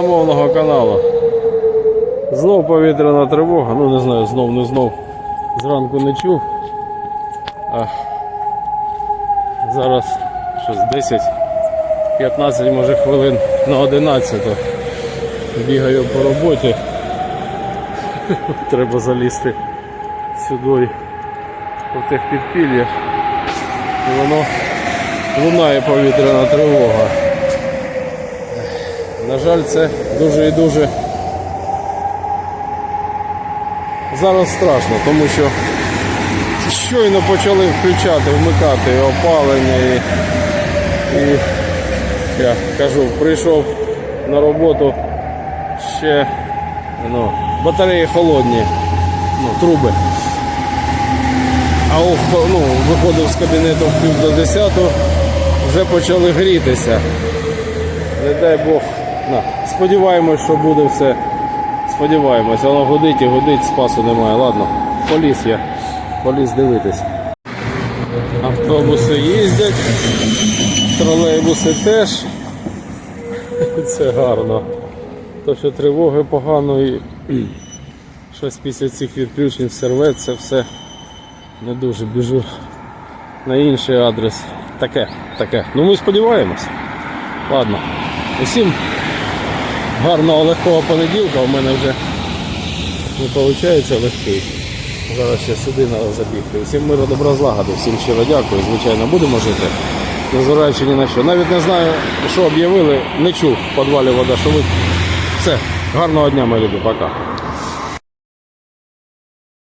Мовного каналу. Знов повітряна тривога, ну не знаю, знов, не знов. Зранку не чув. А зараз щось 10, 15, може хвилин на 11. Бігаю по роботі. Треба залізти сюди в тих підпіллях. І воно лунає повітряна тривога. На жаль, це дуже і дуже зараз страшно, тому що щойно почали включати, вмикати опалення і, і я кажу, прийшов на роботу ще ну, батареї холодні, ну, труби. А ну, виходив з кабінету в пів до 10, вже почали грітися. Не дай Бог. На. Сподіваємось, що буде все. Сподіваємось, воно гудить і гудить, спасу немає. Ладно, поліз я. Поліз дивитись. Автобуси їздять, тролейбуси теж. Це гарно. То, що тривоги погано і щось після цих відключень все рветься, все не дуже біжу на інший адрес. Таке, таке. Ну ми сподіваємось. Ладно. Усім гарного легкого понеділка. У мене вже не виходить легкий. Зараз ще сюди треба забігти. Всім миру, добра злагоди, всім щиро дякую. Звичайно, будемо жити. Незважаючи ні на що. Навіть не знаю, що об'явили, не чув в підвалі вода, що ви. Все, гарного дня, мої люди, пока.